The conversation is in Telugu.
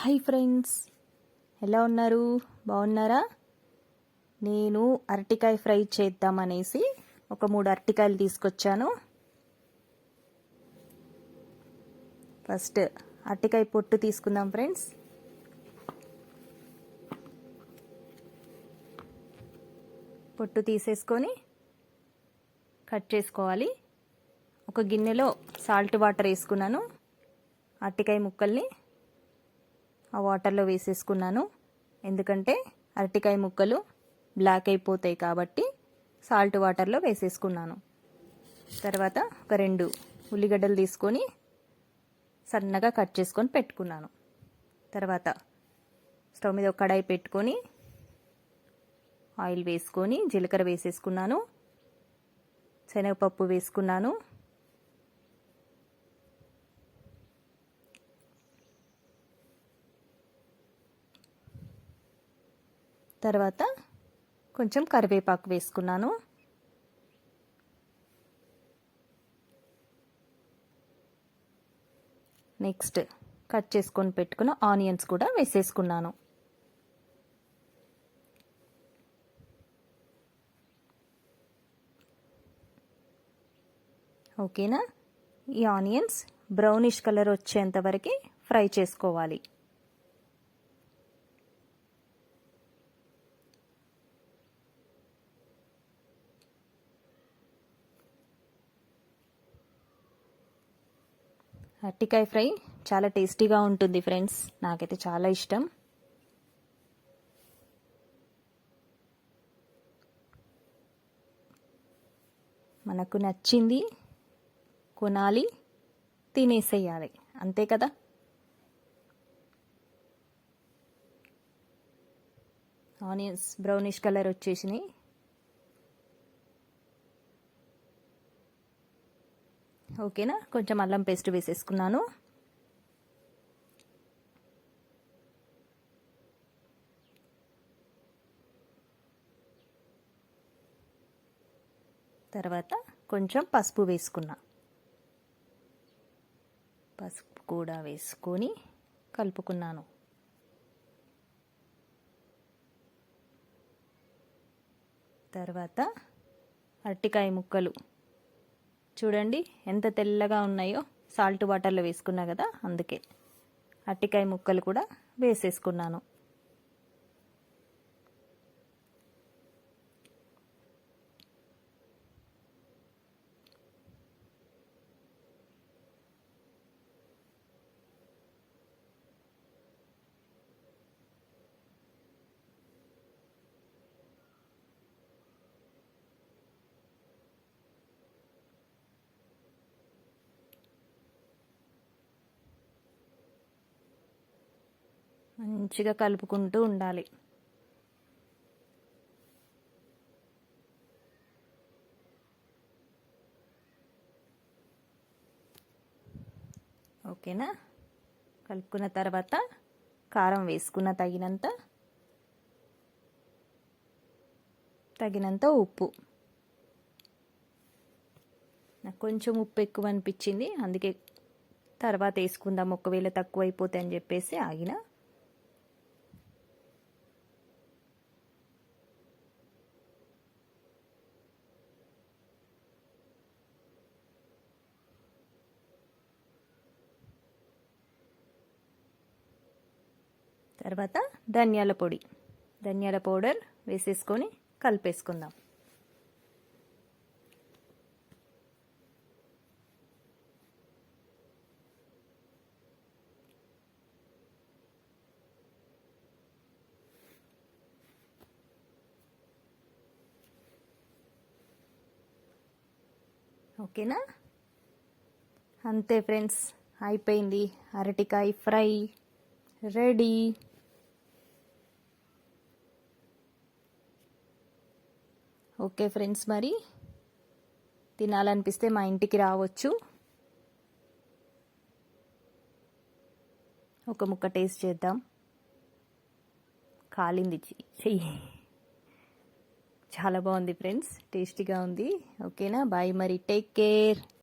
Hi friends. ఎలా ఉన్నారు? బాగున్నారా? నేను అరటికాయ ఫ్రై చేద్దామనేసి ఒక మూడు అరటికాయలు తీసుకొచ్చాను. ఫస్ట్ అరటికాయ పొట్టు తీసుకుందాం ఫ్రెండ్స్. పొట్టు తీసేసుకొని కట్ చేసుకోవాలి. ఒక గిన్నెలో సాల్ట్ వాటర్ వేసుకున్నాను. అరటికాయ ముక్కల్ని ఆ వాటర్లో వేసేసుకున్నాను. ఎందుకంటే అరటికాయ ముక్కలు బ్లాక్ అయిపోతాయి కాబట్టి సాల్ట్ వాటర్లో వేసేసుకున్నాను. తర్వాత ఒక రెండు ఉల్లిగడ్డలు తీసుకొని సన్నగా కట్ చేసుకొని పెట్టుకున్నాను. తర్వాత స్టవ్ మీద ఒక కడాయి పెట్టుకొని ఆయిల్ వేసుకొని జీలకర్ర వేసేసుకున్నాను. శనగపప్పు వేసుకున్నాను. తర్వాత కొంచెం కరివేపాకు వేసుకున్నాను. నెక్స్ట్ కట్ చేసుకొని పెట్టుకున్న ఆనియన్స్ కూడా వేసేసుకున్నాను. ఓకేనా? ఈ ఆనియన్స్ బ్రౌనిష్ కలర్ వచ్చేంత వరకు ఫ్రై చేసుకోవాలి. అరటికాయ ఫ్రై చాలా టేస్టీగా ఉంటుంది ఫ్రెండ్స్. నాకైతే చాలా ఇష్టం. మనకు నచ్చింది కొనాలి తినేసేయాలి. అంతే కదా? ఆనియన్స్ బ్రౌనిష్ కలర్ వచ్చేసినాయి. ఓకేనా? కొంచెం అల్లం పేస్ట్ వేసేసుకున్నాను. తర్వాత కొంచెం పసుపు వేసుకున్నా. పసుపు కూడా వేసుకొని కలుపుకున్నాను. తర్వాత అరటికాయ ముక్కలు. చూడండి ఎంత తెల్లగా ఉన్నాయో. సాల్ట్ వాటర్లో వేసుకున్నా కదా అందుకే. అరటికాయ ముక్కలు కూడా వేసేసుకున్నాను. మంచిగా కలుపుకుంటూ ఉండాలి. ఓకేనా? కలుపుకున్న తర్వాత కారం వేసుకున్న తగినంత తగినంత ఉప్పు. నాకు కొంచెం ఉప్పు ఎక్కువ అనిపించింది అందుకే తర్వాత వేసుకుందాం ఒకవేళ తక్కువ అయిపోతే అని చెప్పేసి ఆగిన. తర్వాత ధనియాల పొడి. ధనియాల పౌడర్ వేసేసుకొని కలిపేసుకుందాం. ఓకేనా? అంతే ఫ్రెండ్స్ అయిపోయింది. అరటికాయ ఫ్రై రెడీ. ఓకే ఫ్రెండ్స్ మరి తినాలనిపిస్తే మా ఇంటికి రావచ్చు. ఒక ముక్క టేస్ట్ చేద్దాం. కాలింది చెయ్యి. చాలా బాగుంది ఫ్రెండ్స్ టేస్టీగా ఉంది. ఓకేనా? బాయ్ మరి టేక్ కేర్.